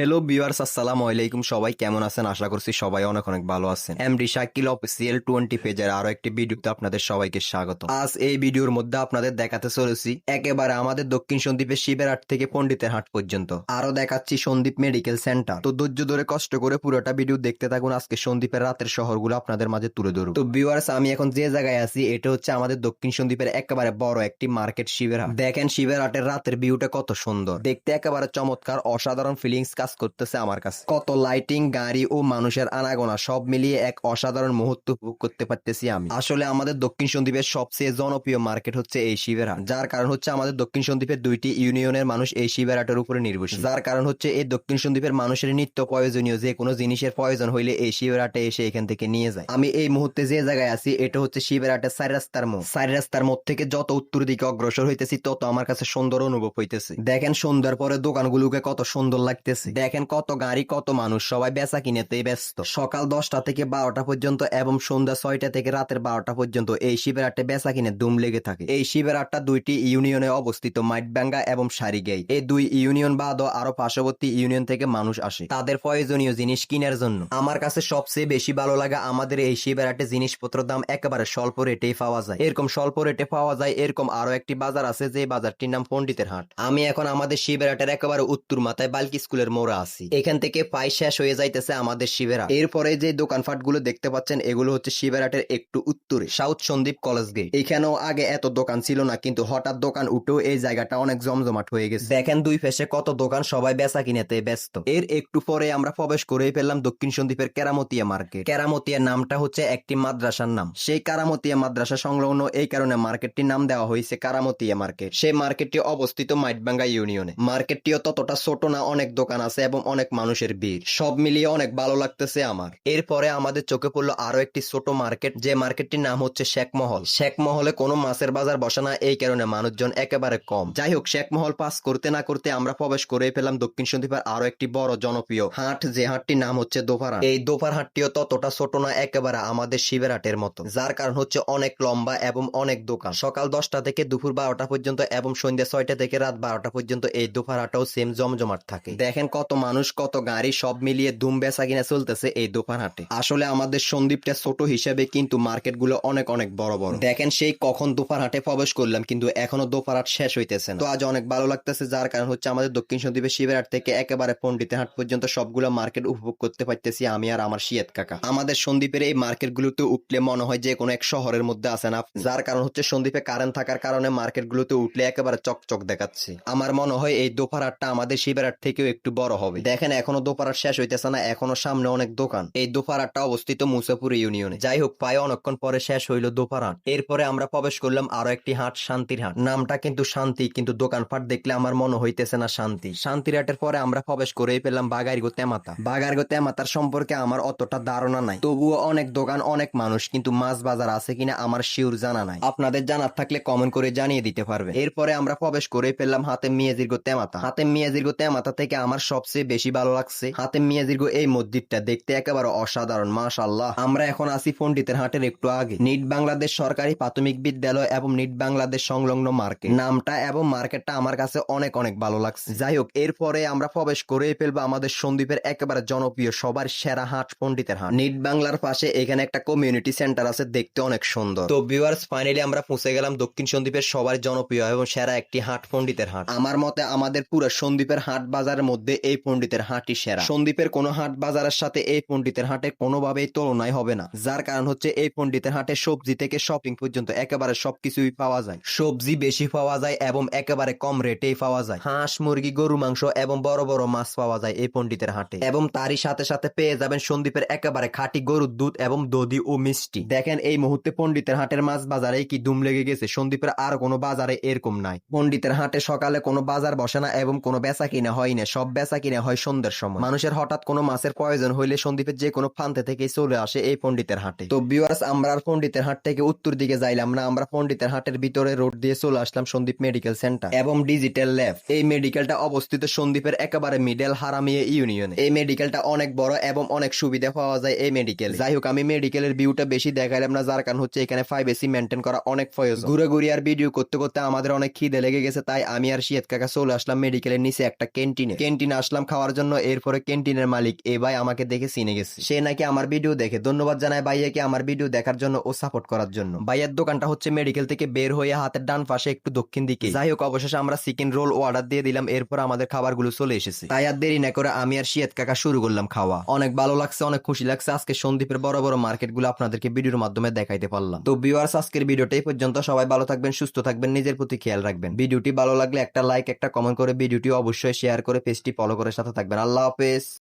Hello viewers আসসালামু আলাইকুম। সবাই কেমন আছেন? আশা করছি সবাই অনেক অনেক ভালো আছেন। এমডি শাকিল অফিসিয়াল টোয়েন্টি পেজের আরও একটি ভিডিওতে আপনাদের সবাইকে স্বাগত। আজ এই ভিডিওর মধ্যে আপনাদের দেখাতে চলেছি একেবারে আমাদের দক্ষিণ সন্দ্বীপের শিবের হাট থেকে পন্ডিতের হাট পর্যন্ত। আরও দেখাচ্ছি সন্দীপ মেডিকেল সেন্টার। তো ধৈর্য ধরে কষ্ট করে পুরোটা ভিডিও দেখতে থাকুন। আজকে সন্দীপের রাতের শহরগুলো আপনাদের মাঝে তুলে ধরুন তো ভিউয়ার্স আমি এখন যে জায়গায় আছি, এটা হচ্ছে আমাদের দক্ষিণ সন্দ্বীপের একেবারে বড় একটি মার্কেট শিবের হাট দেখেন শিবের হাটের রাতের ভিউটা কত সুন্দর। দেখতে একেবারে চমৎকার, অসাধারণ ফিলিংস কাজ করতেছে আমার কাছে। কত লাইটিং গাড়ি ও মানুষের আনাগোনা সব মিলিয়ে এক অসাধারণ মুহূর্ত উপভোগ করতে পারতেছি আমি। আসলে আমাদের দক্ষিণ সন্দ্বীপের সবচেয়ে জনপ্রিয় মার্কেট হচ্ছে এই শিবের হাট যার কারণ হচ্ছে আমাদের দক্ষিণ সন্দ্বীপের দুইটি ইউনিয়নের মানুষ এই শিবের হাটের উপরে নির্ভরশীল। যার কারণ হচ্ছে এই দক্ষিণ সন্দ্বীপের মানুষের নিত্য প্রয়োজনীয় যে কোনো জিনিসের প্রয়োজন হইলে এই শিবের হাটে এসে এখান থেকে নিয়ে যায়। আমি এই মুহূর্তে যে জায়গায় আছি, এটা হচ্ছে শিবের হাটের চারি রাস্তার মোড়। চারি রাস্তার মোড় থেকে যত উত্তর দিকে অগ্রসর হইতেছি, তত আমার কাছে সুন্দর অনুভব হইতেছে। দেখেন সন্ধ্যার পরে দোকানগুলোকে কত সুন্দর লাগতেছে। দেখেন কত গাড়ি, কত মানুষ, সবাই বেচা কিনেতেই ব্যস্ত। সকাল দশটা থেকে বারোটা পর্যন্ত এবং সন্ধ্যা ছয়টা থেকে রাতের বারোটা পর্যন্ত এই শিবের হাটে বেচা কিনে দুম লেগে থাকে। এই শিবের হাটটা দুইটি ইউনিয়নে অবস্থিত মাইটবাঙ্গা এবং সারিগেই। এই দুই ইউনিয়ন বাদও আরও পার্শ্ববর্তী ইউনিয়ন থেকে মানুষ আসে। তাদের প্রয়োজনীয় জিনিস কেনার জন্য। আমার কাছে সবচেয়ে বেশি ভালো লাগা আমাদের এই শিবের হাটে জিনিসপত্র দাম একেবারে স্বল্প রেটেই পাওয়া যায়। এরকম স্বল্প রেটে পাওয়া যায়, এরকম আরও একটি বাজার আছে যে বাজারটির নাম পন্ডিতের হাট। আমি এখন আমাদের শিবের হাটের একেবারে উত্তর মাথায় বালকি স্কুলের মোড়ে আছি। এখান থেকে পাই শেষ হয়ে যাইতেছে আমাদের শিবের এরপরে যে দোকানপাটগুলো দেখতে পাচ্ছেন, এগুলো হচ্ছে শিবের হাটের একটু উত্তরে, সাউথ সন্দীপ কলেজ গেট। এখানেও আগে এত দোকান ছিল না, কিন্তু হঠাৎ দোকান উঠেও এই জায়গাটা অনেক জমজমাট হয়ে গেছে। দেখেন দুই ফেসে কত দোকান সবাই বেচা কিনেতে ব্যস্ত। এর একটু পরে আমরা প্রবেশ করেই ফেললাম দক্ষিণ সন্দীপের কেরামতিয়া মার্কেট। কেরামতিয়া নামটা হচ্ছে একটি মাদ্রাসার নাম। সেই কারামতিয়া মাদ্রাসা সংলগ্ন এই কারণে মার্কেটটির নাম দেওয়া হয়েছে কারামতিয়া মার্কেট। সেই মার্কেটটি অবস্থিত মাইটবাঙ্গা ইউনিয়নে। মার্কেটটিও ততটা ছোট না, অনেক দোকান আছে এবং অনেক মানুষের ভিড়। সব মিলিয়ে অনেক ভালো লাগতেছে আমার। এরপরে আমাদের চোখে পড়ল আরও একটি ছোট মার্কেট, যে মার্কেটটির নাম হচ্ছে শেখমহল শেখমহলে কোনো মাছের বাজার বসে না, এই কারণে মানুষজন একেবারে কম। যাই হোক শেখমহল পাস করতে না করতে আমরা প্রবেশ করে পেলাম দক্ষিণ সন্দীপের আরও একটি বড় জনপ্রিয় হাট, যে হাটটির নাম হচ্ছে হাট। এই দোপার হাটটিও ততটা ছোট না, একেবারে আমাদের শিবের হাটের মতো। যার কারণ হচ্ছে অনেক লম্বা এবং অনেক দোকান। সকাল দশটা থেকে দুপুর বারোটা পর্যন্ত এবং সন্ধ্যা ছয়টা থেকে রাত বারোটা পর্যন্ত এই দোপার হাটও সেম জমজমাট থাকে। দেখেন কত মানুষ, কত গাড়ি সব মিলিয়ে দুম বেচা কিনা চলতেছে এই দোপার হাটে। আসলে আমাদের সন্দীপটা ছোট হিসেবে কিন্তু মার্কেটগুলো অনেক অনেক বড় বড়। দেখেন সেই কখন দোপার হাটে প্রবেশ করলাম, কিন্তু এখনও দোপার হাট শেষ হইতেছে না। তো আজ অনেক ভালো লাগতেছে, যার কারণ হচ্ছে আমাদের দক্ষিণ সন্দীপের শিবের হাট থেকে একেবারে পন্ডিতের হাট পর্যন্ত সবগুলো মার্কেট উপভোগ করতে পারতেছি আমি আর আমার শিয়াত কাকা। আমাদের সন্দীপের এই মার্কেট গুলোতে উঠলে মনে হয় যে কোনো এক শহরের মধ্যে আছেন আপনি যার কারণ হচ্ছে সন্দীপে কারেন্ট থাকার কারণে মার্কেট গুলোতে উঠলে একেবারে চকচক দেখাচ্ছে। আমার মনে হয় এই দোপার হাটটা আমাদের শিবের হাট থেকেও একটু বড় হবে। দেখেন, এখনও দোপার শেষ হইতেছে না, এখনও সামনে অনেক দোকান। এই দোপার হাটটা অবস্থিত মুসাপুর ইউনিয়নে। যাই হোক প্রায় অনেকক্ষণ পরে শেষ হইল দোপার এরপরে আমরা প্রবেশ করলাম আরও একটি হাট, শান্তির হাট। নামটা কিন্তু শান্তি, কিন্তু দোকানপাট দেখলে আমার মনে হইতেছে না শান্তি। শান্তির হাটের পরে আমরা প্রবেশ করেই পেলাম বাগাইরগো তেমাতা। বাগাইরগো তেমাতার সম্পর্কে আমার অতটা ধারণা নাই। তবুও অনেক দোকান, অনেক মানুষ, কিন্তু মাছ বাজার আছে কিনা আমার শিওর জানা নাই। আপনাদের জানার থাকলে কমেন্ট করে জানিয়ে দিতে পারবে এরপরে আমরা প্রবেশ করেই পেলাম হাতে মিয়াজির্গো তেমাতা। হাতে মিয়াজির্গো তেমাতা থেকে আমার সবচেয়ে বেশি ভালো লাগছে হাতে মিয়াজির্গো এই মসজিদটা দেখতে একেবারে অসাধারণ মাশাল্লাহ আমরা এখন আছি পন্ডিতের হাটের একটু আগে। নিট বাংলাদেশ সরকারি প্রাথমিক বিদ্যালয় এবং নিট বাংলাদেশ সংলগ্ন মার্কেট। নামটা এবং মার্কেটটা আমার কাছে অনেক অনেক ভালো লাগছে। যাই হোক, এরপরে আমরা প্রবেশ করে ফেলব আমাদের সন্দীপের একেবারে জনপ্রিয়, সবার সেরা হাট পন্ডিতের হাট। নিট বাংলার পাশে এখানে একটা কমিউনিটি সেন্টার আছে, দেখতে অনেক সুন্দর। তো ভিউয়ার্স ফাইনালি আমরা পৌঁছে গেলাম দক্ষিণ সন্দীপের সবার জনপ্রিয় এবং সেরা একটি হাট পন্ডিতের হাট। আমার মতে আমাদের পুরো সন্দীপের হাট বাজারের মধ্যে এই পন্ডিতের হাটই সেরা। সন্দীপের কোনো হাট বাজারের সাথে এই পন্ডিতের হাটে কোনোভাবেই তুলনায় হবে না। যার কারণ হচ্ছে এই পন্ডিতের হাটে সবজি থেকে শপিং পর্যন্ত একেবারে সবকিছুই পাওয়া যায়। সবজি বেশি পাওয়া যায় এবং একেবারে কম রেটেই পাওয়া যায়। হাঁস, মুরগি, গরু, মাংস এবং বড় বড় মাছ পাওয়া যায় এই পন্ডিতের হাটে। এবং তারই সাথে সাথে পেয়ে যাবেন সন্দীপের একেবারে খাঁটি গরুর দুধ এবং দধি ও মিষ্টি। দেখেন এই মুহূর্তে পন্ডিতের হাটের মাছ বাজারে কি দুম লেগে গেছে? সন্দীপের আর কোনো বাজারে এরকম নাই। পন্ডিতের হাটে সকালে কোনো বাজার বসে না এবং কোনো বেচা কিনা হয় না। সব বেচা কিনে হয় সন্ধ্যের সময়। মানুষের হঠাৎ কোনো মাছের প্রয়োজন হইলে সন্দীপের যে কোনো প্রান্তে থেকে চলে আসে এই পন্ডিতের হাটে। তো বিওয়ার্স আমরা আর পন্ডিতের হাট থেকে উত্তর দিকে যাইলাম না, আমরা পন্ডিতের হাটের ভিতরে রোড দিয়ে চলে আসলাম সন্দীপ মেডিকেল সেন্টার এবং ডিজিটাল ল্যাব এই মেডিকেলটা অবস্থিত সন্দীপের একেবারে মিডল হারামিয়ে ইউনিয়নে এই মেডিকেলটা অনেক বড় এবং অনেক সুবিধা পাওয়া যায় এই মেডিকেল যাই হোক, আমি মেডিকেলের ভিউটা বেশি দেখাইলাম না, যার কারণ হচ্ছে এখানে ফাইভ এসি মেনটেন করা অনেক প্রয়োজন। ঘুরে ঘুরে আর ভিডিও করতে করতে আমাদের অনেক খিদে লেগে গেছে, তাই আমি আর শিয়াত কাকা চলে আসলাম মেডিকেলের নিচে একটা ক্যান্টিনে ক্যান্টিন আসলাম খাওয়ার জন্য, এরপরে ক্যান্টিনের মালিক এই ভাই, আমাকে দেখে চিনে গেছে। সে নাকি আমার ভিডিও দেখে। ধন্যবাদ জানায় ভাইয়াকে আমার ভিডিও দেখার জন্য ও সাপোর্ট করার জন্য। ভাইয়ের দোকানটা হচ্ছে মেডিকেল থেকে বের হয়ে হাতের ডান পাশে একটু দক্ষিণ দিকে। যাই হোক, অবশেষে আমরা চিকেন রোল অর্ডার দিয়ে দিলাম, এরপর আমাদের খাবারগুলো চলে এসেছে। তাই আর দেরি না করে আমি আর শিয়াত কাকা শুরু করলাম খাওয়া। অনেক ভালো লাগছে, অনেক খুশি লাগছে। আজকে সন্দীপের বড় বড় মার্কেটগুলো আপনাদেরকে ভিডিওর মাধ্যমে দেখাইতে পারলাম। তো ভিউয়ার্স আজকের ভিডিওটা এই পর্যন্ত। সবাই ভালো থাকবেন, সুস্থ থাকবেন, নিজের প্রতি খেয়াল রাখবেন। ভিডিওটি ভালো লাগলে একটা লাইক একটা কমেন্ট করে ভিডিওটি অবশ্যই শেয়ার করে পেজটি ফলো করে সাথে থাকবেন। আল্লাহ হাফেজ।